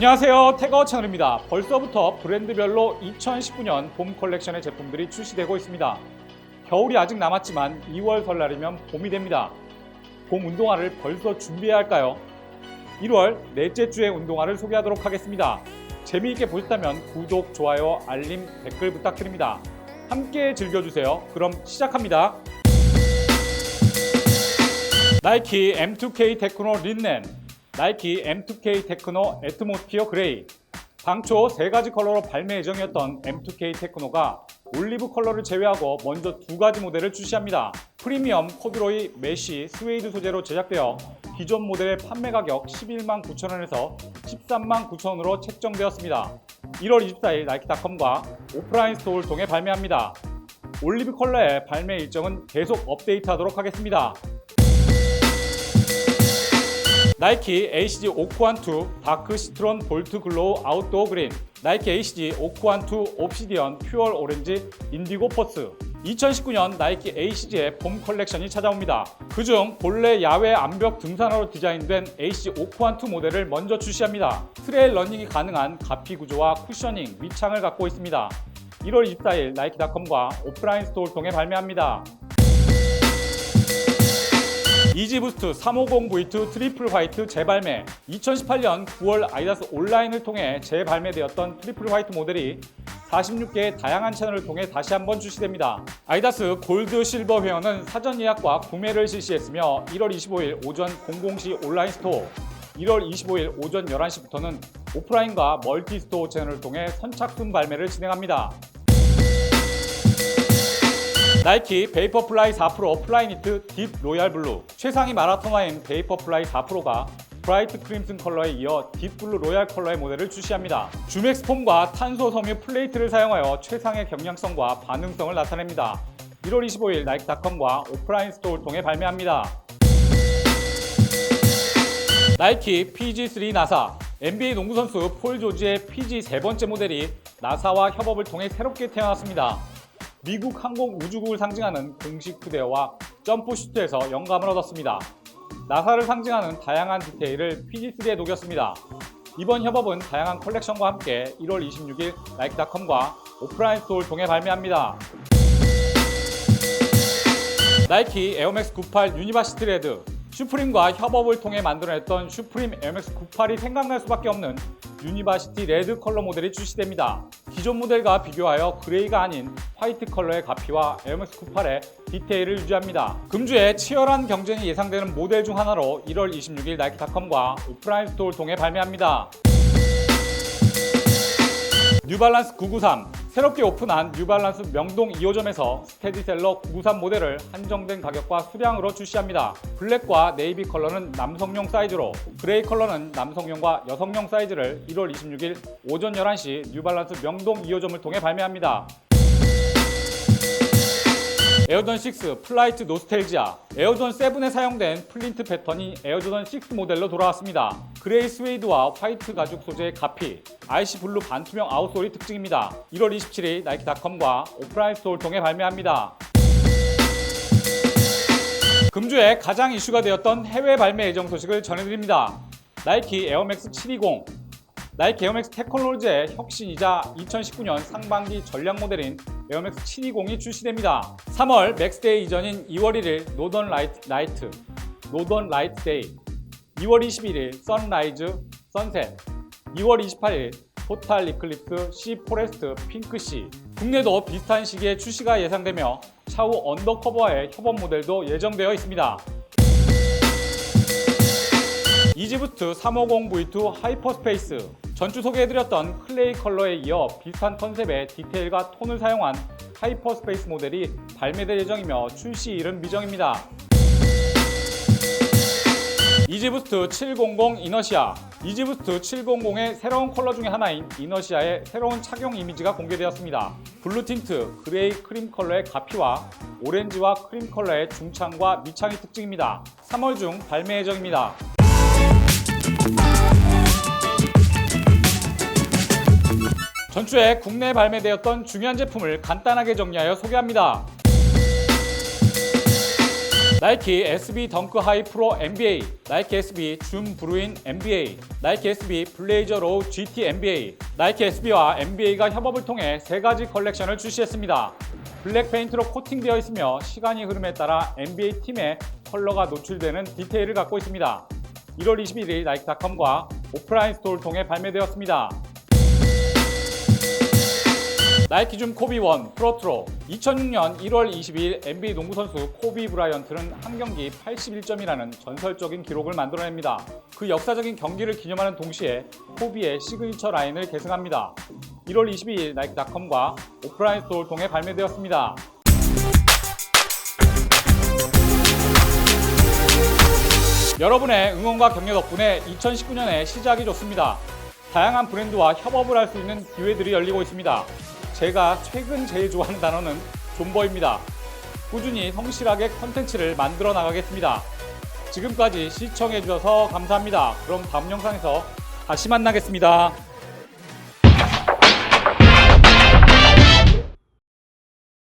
안녕하세요. 태거 채널입니다. 벌써부터 브랜드별로 2019년 봄 컬렉션의 제품들이 출시되고 있습니다. 겨울이 아직 남았지만 2월 설날이면 봄이 됩니다. 봄 운동화를 벌써 준비해야 할까요? 1월 넷째 주의 운동화를 소개하도록 하겠습니다. 재미있게 보셨다면 구독, 좋아요, 알림, 댓글 부탁드립니다. 함께 즐겨주세요. 그럼 시작합니다. 나이키 M2K 테크노 린넨, 나이키 M2K 테크노 애트모스피어 그레이. 당초 세 가지 컬러로 발매 예정이었던 M2K 테크노가 올리브 컬러를 제외하고 먼저 두 가지 모델을 출시합니다. 프리미엄 코드로이 메쉬 스웨이드 소재로 제작되어 기존 모델의 판매 가격 11만 9천원에서 13만 9천원으로 책정되었습니다. 1월 24일 나이키닷컴과 오프라인 스토어를 통해 발매합니다. 올리브 컬러의 발매 일정은 계속 업데이트하도록 하겠습니다. 나이키 ACG 오쿠안2 다크 시트론 볼트 글로우 아웃도어 그린 나이키 ACG 오쿠안2 옵시디언 퓨얼 오렌지 인디고 포스 2019년 나이키 ACG의 봄 컬렉션이 찾아옵니다. 그중 본래 야외 암벽 등산화로 디자인된 ACG 오쿠안2 모델을 먼저 출시합니다. 트레일 러닝이 가능한 가피 구조와 쿠셔닝, 밑창을 갖고 있습니다. 1월 24일 나이키닷컴과 오프라인 스토어를 통해 발매합니다. 이지부스트 350V2 트리플 화이트 재발매 2018년 9월 아이다스 온라인을 통해 재발매되었던 트리플 화이트 모델이 46개의 다양한 채널을 통해 다시 한번 출시됩니다. 아이다스 골드 실버 회원은 사전 예약과 구매를 실시했으며 1월 25일 오전 00시 온라인 스토어 1월 25일 오전 11시부터는 오프라인과 멀티 스토어 채널을 통해 선착순 발매를 진행합니다. 나이키 베이퍼플라이 4프로 플라이 니트 딥 로얄 블루 최상위 마라토너인 베이퍼플라이 4프로가 브라이트 크림슨 컬러에 이어 딥블루 로얄 컬러의 모델을 출시합니다. 주맥스 폼과 탄소 섬유 플레이트를 사용하여 최상의 경량성과 반응성을 나타냅니다. 1월 25일 나이키닷컴과 오프라인 스토어를 통해 발매합니다. 나이키 PG3 나사 NBA 농구 선수 폴 조지의 PG 세 번째 모델이 나사와 협업을 통해 새롭게 태어났습니다. 미국 항공 우주국을 상징하는 공식 푸대어와 점프슈트에서 영감을 얻었습니다. 나사를 상징하는 다양한 디테일을 PG3에 녹였습니다. 이번 협업은 다양한 컬렉션과 함께 1월 26일 나이키닷컴과 오프라인 스토어를 통해 발매합니다. 나이키 에어맥스 98 유니버시티 레드 슈프림과 협업을 통해 만들어냈던 슈프림 에어맥스 98이 생각날 수밖에 없는 유니버시티 레드 컬러 모델이 출시됩니다. 기존 모델과 비교하여 그레이가 아닌 화이트 컬러의 가피와 에어맥스 98의 디테일을 유지합니다. 금주에 치열한 경쟁이 예상되는 모델 중 하나로 1월 26일 나이키닷컴과 오프라인 스토어를 통해 발매합니다. 뉴발란스 993 새롭게 오픈한 뉴발란스 명동 2호점에서 스테디셀러 993 모델을 한정된 가격과 수량으로 출시합니다. 블랙과 네이비 컬러는 남성용 사이즈로 그레이 컬러는 남성용과 여성용 사이즈를 1월 26일 오전 11시 뉴발란스 명동 2호점을 통해 발매합니다. 에어전 6 플라이트 노스텔지아 에어전 7에 사용된 플린트 패턴이 에어조던 6 모델로 돌아왔습니다. 그레이 스웨이드와 화이트 가죽 소재의 가피, IC 블루 반투명 아웃솔이 특징입니다. 1월 27일 나이키닷컴과 오프라인 스토어를 통해 발매합니다. 금주에 가장 이슈가 되었던 해외 발매 예정 소식을 전해드립니다. 나이키 에어맥스 720 나이키 에어맥스 테크놀로지의 혁신이자 2019년 상반기 전략 모델인 에어맥스 720이 출시됩니다. 3월 맥스데이 이전인 2월 1일 노던 라이트 나이트, 노던 라이트 데이, 2월 21일 선라이즈, 선셋, 2월 28일 토탈 리클립스 시 포레스트 핑크 시 국내도 비슷한 시기에 출시가 예상되며 차후 언더커버의 협업 모델도 예정되어 있습니다. 이지부스트 350V2 하이퍼스페이스 전주 소개해드렸던 클레이 컬러에 이어 비슷한 컨셉의 디테일과 톤을 사용한 하이퍼스페이스 모델이 발매될 예정이며 출시일은 미정입니다. 이지부스트 700 이너시아 이지부스트 700의 새로운 컬러 중에 하나인 이너시아의 새로운 착용 이미지가 공개되었습니다. 블루 틴트, 그레이 크림 컬러의 가피와 오렌지와 크림 컬러의 중창과 밑창이 특징입니다. 3월 중 발매 예정입니다. 전주에 국내에 발매되었던 중요한 제품을 간단하게 정리하여 소개합니다. 나이키 SB 덩크 하이 프로 NBA, 나이키 SB 줌 브루인 NBA, 나이키 SB 블레이저 로우 GT NBA, 나이키 SB와 NBA가 협업을 통해 세 가지 컬렉션을 출시했습니다. 블랙 페인트로 코팅되어 있으며 시간이 흐름에 따라 NBA 팀의 컬러가 노출되는 디테일을 갖고 있습니다. 1월 21일 나이키닷컴과 오프라인 스토어를 통해 발매되었습니다. 나이키 줌 코비 원 프로트로 2006년 1월 22일 NBA 농구 선수 코비 브라이언트는 한 경기 81점이라는 전설적인 기록을 만들어냅니다. 그 역사적인 경기를 기념하는 동시에 코비의 시그니처 라인을 계승합니다. 1월 22일 나이키닷컴과 오프라인 스토어를 통해 발매되었습니다. 여러분의 응원과 격려 덕분에 2019년에 시작이 좋습니다. 다양한 브랜드와 협업을 할 수 있는 기회들이 열리고 있습니다. 제가 최근 제일 좋아하는 단어는 존버입니다. 꾸준히 성실하게 컨텐츠를 만들어 나가겠습니다. 지금까지 시청해 주셔서 감사합니다. 그럼 다음 영상에서 다시 만나겠습니다.